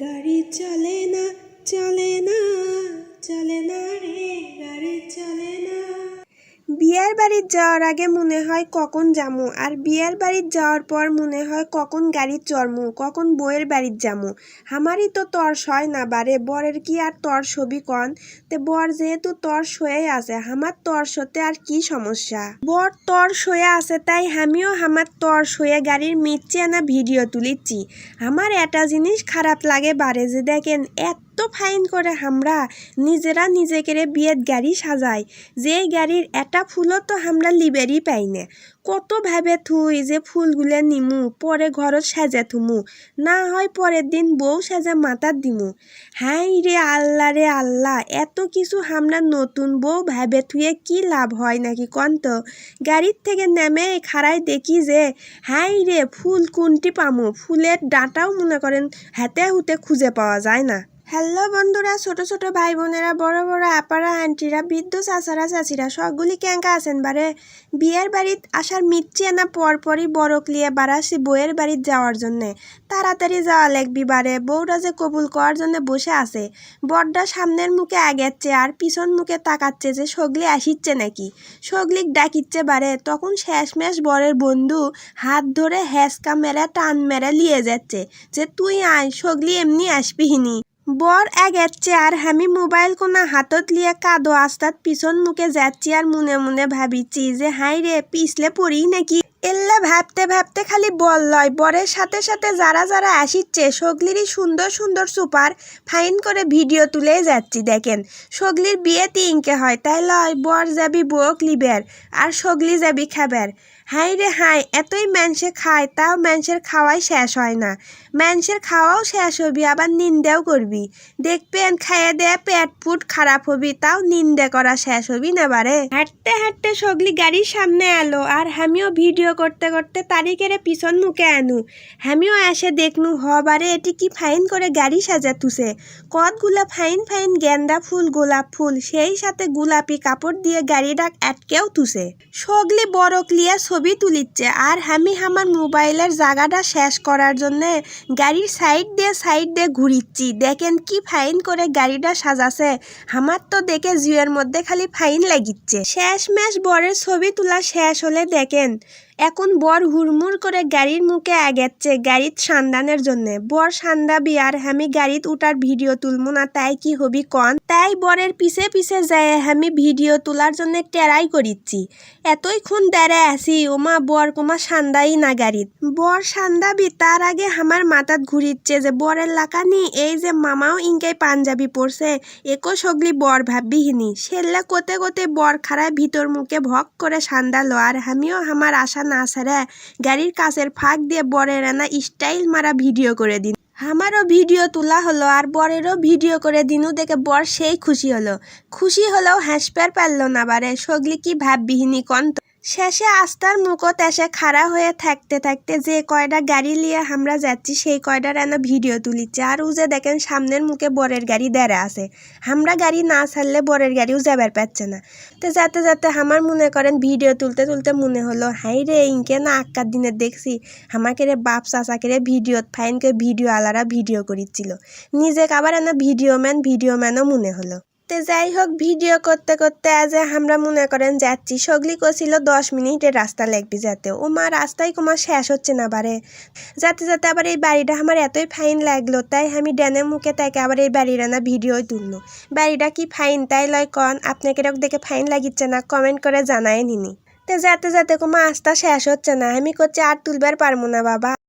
গাড়ি চলে না চলে না চলে না রে গাড়ি চলে না। বিয়ের বাড়ির যাওয়ার আগে মনে হয় কখন যামু, আর বিয়ের বাড়ির যাওয়ার পর মনে হয় কখন গাড়ি চড়মু, কখন বউয়ের বাড়ির যামু। আমারই তো তর সয় না বারে, বরের কি আর তর ছবি কন? তে বর যেহেতু তর সয়ে আছে আমার তর সতে আর কি সমস্যা? বর তর সয়ে আছে তাই আমিও আমার তর সয়ে গাড়ির মিচ্ছে না ভিডিও তুলিচ্ছি। আমার একটা জিনিস খারাপ লাগে বারে, যে দেখেন এত ফাইন করে আমরা নিজেরা নিজেকে বিয়ের গাড়ি সাজাই। যে গাড়ির এটা ফুলও তো আমরা লিবেরই পাই না। কত ভাবে থুই যে ফুলগুলো নিমু, পরে ঘরত সাজে থুমু, না হয় পরের দিন বউ সাজা মাথার দিমু। হাই রে আল্লাহ রে আল্লাহ, এত কিছু হামরা নতুন বউ ভাবে থুয়ে কি লাভ হয় নাকি কন্ত গাড়ির থেকে নেমে খাড়াই দেখি যে, হাই রে ফুল কোনটি পামু? ফুলের ডাঁটাও মনে করেন হাতে হুতে খুঁজে পাওয়া যায় না। হ্যালো বন্ধুরা, ছোট ছোট ভাই বোনেরা বড় বড় আপারা, আন্টিরা, বৃদ্ধ চাচারা, চাচিরা সবগুলি ক্যাঙ্কা আছেন বারে? বিয়ের বাড়িত আসার মিচ্ছে না পরপরই বড় ক্লিয়ে বাড়াসি বইয়ের বাড়িত যাওয়ার জন্যে। তাড়াতাড়ি যাওয়া লাগবি বারে, বউরা যে কবুল করার জন্য বসে আছে। বড়টা সামনের মুখে আগেচ্ছে আর পিছন মুখে তাকাচ্ছে যে সগলি আসিচ্ছে নাকি। সগলিক ডাকিচ্ছে বারে, তখন শেষমেশ বরের বন্ধু হাত ধরে হ্যাসকা মেরে টান মেরে লিয়ে যাচ্ছে যে, তুই আয়, সগলি এমনি আসবিহিনি। বর এগেচ্ছে আর আমি মোবাইল কোনা হাতত লিয়ে কাদো আস্তাত পিছন মুখে যাচ্ছি আর মনে মনে ভাবিছি যে হাই রে পিছলে পড়ি নাকি? এল্লা ভাবতে ভাবতে খালি বল লয়। বরের সাথে সাথে যারা যারা আসিচ্ছে সগলিরই সুন্দর সুন্দর সুপার ফাইন করে ভিডিও তুলে যাচ্ছি, দেখেন। সগলির বিয়ে তিনকে হয়, তাই লয়, বর যাবি বউক লিবের, আর সগলি যাবি খাবার। হাই রে হাই, এতই ম্যানসে খায়, তাও ম্যানসের খাওয়াই শেষ হয় না। ম্যানসের খাওয়াও শেষ হবি, আবার নিন্দাও করবি। দেখবেন খাইয়ে দেয়া পেট ফুট খারাপ হবি, তাও নিন্দে করা শেষ হবি না বারে। হাঁটতে হাঁটতে সগলি গাড়ির সামনে এলো, আর আমিও ভিডিও করতে করতে তারিখের পিছন মুখে আনু। আমিও এসে দেখনু হবারে এটি কি ফাইন করে গাড়ি সাজা তুসে কতগুলা ফাইন ফাইন গেন্দা ফুল, গোলাপ ফুল, সেই সাথে গোলাপি কাপড় দিয়ে গাড়িটা আটকেও তুসে সগলি বড় ক্লিয়ার ছবি তুলিচ্ছে, আর আমি আমার মোবাইলের জায়গাটা শেষ করার জন্য গাড়ির সাইড দিয়ে সাইড দিয়ে ঘুরিচ্ছি। দেখেন কি ফাইন করে গাড়িটা সাজাছে। আমার তো দেখে জিওর মধ্যে খালি ফাইন লাগিচ্ছে। শেষ ম্যাশ বরের ছবি তোলা শেষ হলে দেখেন এখন বর হুড়মুড় করে গাড়ির মুখে আগাচ্ছে গাড়িত সান্দানের জন্য। বর সান্দাবি আর আমি গাড়িত উঠার ভিডিও তুলবো না, তাই কি হবি কন? তাই বরের পিছে পিছে যায় আমি ভিডিও তোলার জন্য টেরাই করিচ্ছি। এতই খুন দেরে আসি, ওমা বর কোমা সান্দাই না গাড়িত। বর সান্দাবি তার আগে আমার মাথাত ঘুরিচ্ছে যে, বরের লাকানি এই যে মামাও ইনকাই পাঞ্জাবি পরছে, একো সগলি বর ভাববিহিনি। সেল্লা কোতে কোতে বর খারায় ভিতর মুখে ভক করে সান্দালো আর আমিও আমার আশা না ছাড়া গাড়ির কাছের ফাঁক দিয়ে বরের আনা স্টাইল মারা ভিডিও করে দিন আমারও ভিডিও তোলা হলো আর বরেরও ভিডিও করে দিনু দেখে বর সেই খুশি হলো খুশি হলেও হাসপার পারল না বারে, সগলি কি ভাববিহিনি কন তো। শেষে আস্তার মুখত এসে খাড়া হয়ে থাকতে থাকতে যে কয়টা গাড়ি নিয়ে আমরা যাচ্ছি, সেই কয়টার এনে ভিডিও তুলিচ্ছে। আর যে দেখেন, সামনের মুখে বরের গাড়ি দেড়ে আছে। আমরা গাড়ি না ছাড়লে বরের গাড়িও যাবার পাচ্ছে না। তো যাতে যাতে আমার মনে করেন, ভিডিও তুলতে তুলতে মনে হলো, হাই রে, ইনকে না আক্কার দিনে দেখছি, আমাকে রে বাপ চাচাকে রে ভিডিওত ফাইন করে ভিডিও আলারা ভিডিও করিচ্ছিল। নিজে আবার এনে ভিডিও ম্যান, ভিডিও ম্যানও মনে হলো। তে যাই হোক, ভিডিও করতে করতে আজ আমরা মনে করেন যাচ্ছি। সগলি কছিল দশ মিনিটের রাস্তা লাগবে যাতে। ও মা রাস্তায় তোমার শেষ হচ্ছে না বারে। যাতে যাতে আবার এই বাড়িটা আমার এতই ফাইন লাগল, তাই আমি ড্যানের মুখে তাকে আবার এই বাড়ির আনা ভিডিওই তুললো। বাড়িটা কি ফাইন তাই লয় কন, আপনাকে দেখে ফাইন লাগিচ্ছে না কমেন্ট করে জানায় নিনি তে যাতে যাতে কোনো আস্তা শেষ হচ্ছে না, আমি করছি আর তুলবার পারব না বাবা।